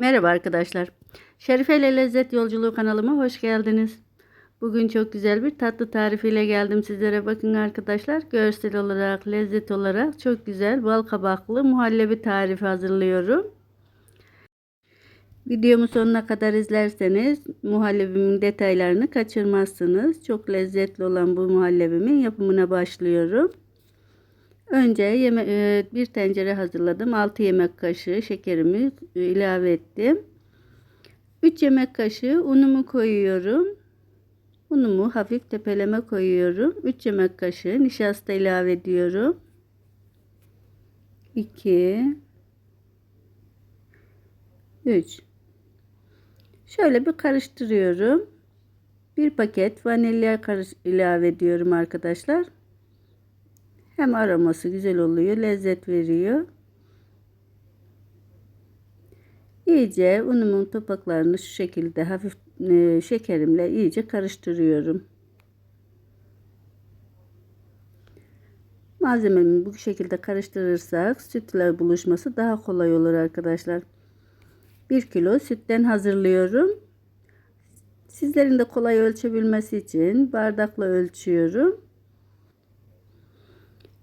Merhaba arkadaşlar. Şerife ile Lezzet Yolculuğu kanalıma hoş geldiniz. Bugün çok güzel bir tatlı tarifiyle geldim sizlere. Bakın arkadaşlar görsel olarak, lezzet olarak çok güzel bal kabaklı muhallebi tarifi hazırlıyorum. Videomu sonuna kadar izlerseniz muhallebimin detaylarını kaçırmazsınız. Çok lezzetli olan bu muhallebimin yapımına başlıyorum. Önce yeme e, bir tencere hazırladım. 6 yemek kaşığı şekerimi ilave ettim. 3 yemek kaşığı unumu koyuyorum. Unumu hafif tepeleme koyuyorum. 3 yemek kaşığı nişasta ilave ediyorum. 2 3 Şöyle bir karıştırıyorum. Bir paket vanilya ilave ediyorum arkadaşlar. Hem aroması güzel oluyor, lezzet veriyor. İyice unumun topaklarını şu şekilde hafif e, şekerimle iyice karıştırıyorum. Malzememi bu şekilde karıştırırsak sütle buluşması daha kolay olur arkadaşlar. 1 kilo sütten hazırlıyorum. Sizlerin de kolay ölçebilmesi için bardakla ölçüyorum.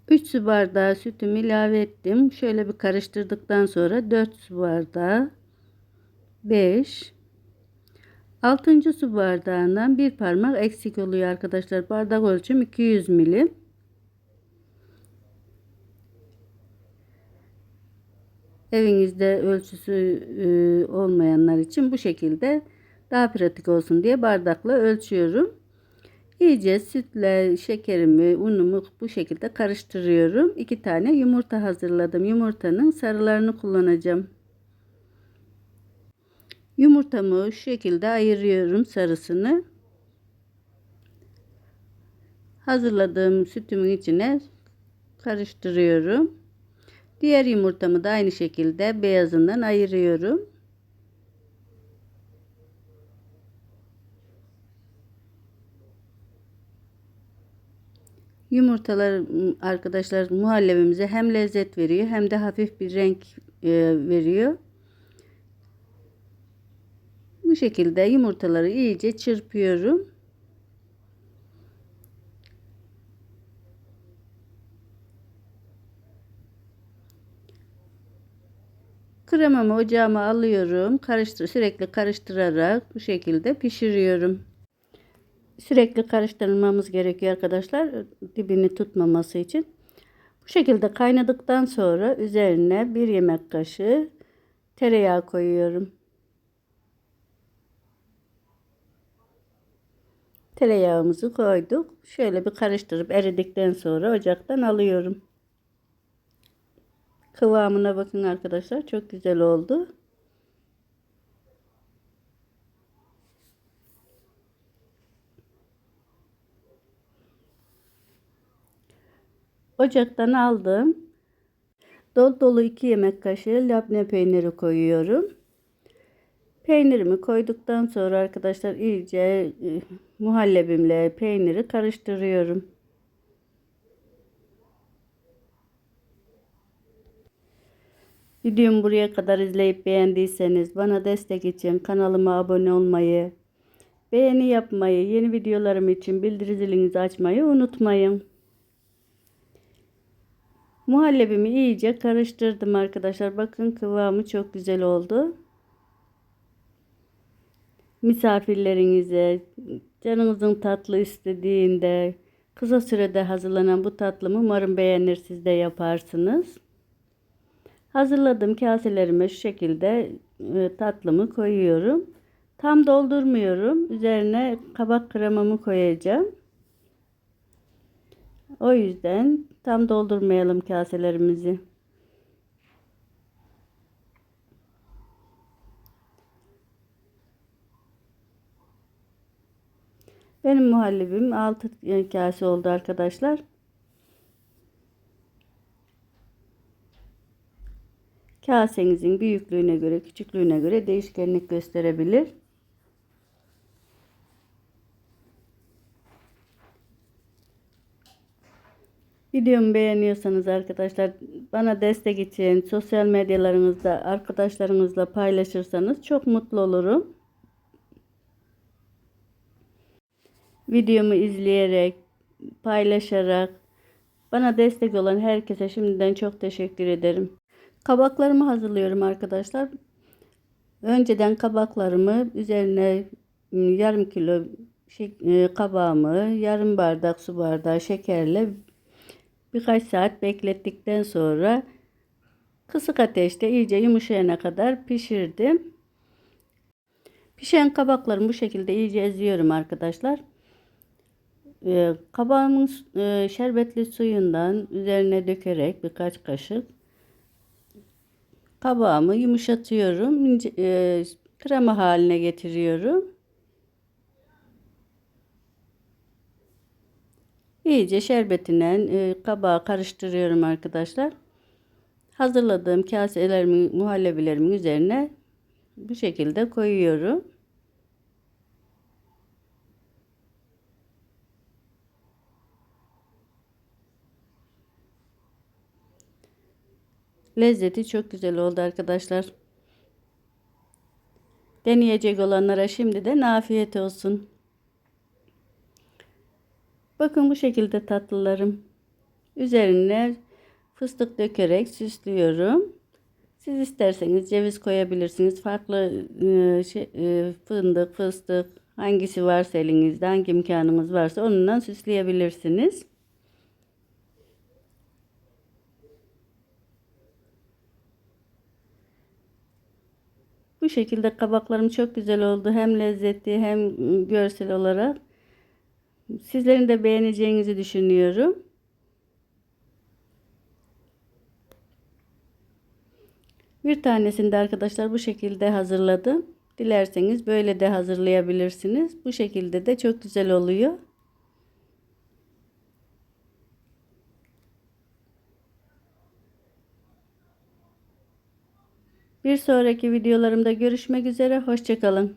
3 su bardağı sütümü ilave ettim. Şöyle bir karıştırdıktan sonra 4 su bardağı 5 6. su bardağından bir parmak eksik oluyor arkadaşlar. Bardak ölçüm 200 milim. Evinizde ölçüsü e, olmayanlar için bu şekilde daha pratik olsun diye bardakla ölçüyorum. İyice sütle şekerimi, unumu bu şekilde karıştırıyorum. İki tane yumurta hazırladım. Yumurtanın sarılarını kullanacağım. Yumurtamı şu şekilde ayırıyorum sarısını. Hazırladığım sütümün içine karıştırıyorum. Diğer yumurtamı da aynı şekilde beyazından ayırıyorum. Yumurtalar arkadaşlar muhallebimize hem lezzet veriyor hem de hafif bir renk e, veriyor. Bu şekilde yumurtaları iyice çırpıyorum. Kremamı ocağıma alıyorum. Karıştır, sürekli karıştırarak bu şekilde pişiriyorum. Sürekli karıştırmamız gerekiyor arkadaşlar. Dibini tutmaması için. Bu şekilde kaynadıktan sonra üzerine bir yemek kaşığı tereyağı koyuyorum. Tereyağımızı koyduk. Şöyle bir karıştırıp eridikten sonra ocaktan alıyorum. Kıvamına bakın arkadaşlar. Çok güzel oldu. Ocaktan aldım. Dolu dolu 2 yemek kaşığı labne peyniri koyuyorum. Peynirimi koyduktan sonra arkadaşlar iyice e, muhallebimle peyniri karıştırıyorum. Videomu buraya kadar izleyip beğendiyseniz bana destek için kanalıma abone olmayı, beğeni yapmayı, yeni videolarım için bildiri zilinizi açmayı unutmayın. Muhallebimi iyice karıştırdım arkadaşlar. Bakın kıvamı çok güzel oldu. Misafirlerinize, canınızın tatlı istediğinde kısa sürede hazırlanan bu tatlımı umarım beğenir siz de yaparsınız. Hazırladığım kaselerime şu şekilde e, tatlımı koyuyorum. Tam doldurmuyorum. Üzerine kabak kremamı koyacağım. O yüzden tam doldurmayalım kaselerimizi. Benim muhallebim 6 kase oldu arkadaşlar. Kasenizin büyüklüğüne göre, küçüklüğüne göre değişkenlik gösterebilir. Videomu beğeniyorsanız arkadaşlar bana destek için sosyal medyalarınızda arkadaşlarınızla paylaşırsanız çok mutlu olurum. Videomu izleyerek, paylaşarak bana destek olan herkese şimdiden çok teşekkür ederim. Kabaklarımı hazırlıyorum arkadaşlar. Önceden kabaklarımı üzerine ıı, yarım kilo e, kabağımı yarım bardak su bardağı şekerle birkaç saat beklettikten sonra kısık ateşte iyice yumuşayana kadar pişirdim. Pişen kabaklarımı bu şekilde iyice eziyorum arkadaşlar. Ee, kabağımın e, şerbetli suyundan üzerine dökerek birkaç kaşık kabağımı yumuşatıyorum. İnce, e, krema haline getiriyorum. İyice şerbetinden e, kabağı karıştırıyorum arkadaşlar. Hazırladığım kaselerimin, muhallebilerimin üzerine bu şekilde koyuyorum. Lezzeti çok güzel oldu arkadaşlar. Deneyecek olanlara şimdiden afiyet olsun. Bakın bu şekilde tatlılarım. Üzerine fıstık dökerek süslüyorum. Siz isterseniz ceviz koyabilirsiniz. Farklı e, şey, e, fındık, fıstık hangisi varsa elinizde, hangi imkanınız varsa onunla süsleyebilirsiniz. Bu şekilde kabaklarım çok güzel oldu. Hem lezzetli hem görsel olarak. Sizlerin de beğeneceğinizi düşünüyorum. Bir tanesini de arkadaşlar bu şekilde hazırladım. Dilerseniz böyle de hazırlayabilirsiniz. Bu şekilde de çok güzel oluyor. Bir sonraki videolarımda görüşmek üzere. Hoşçakalın.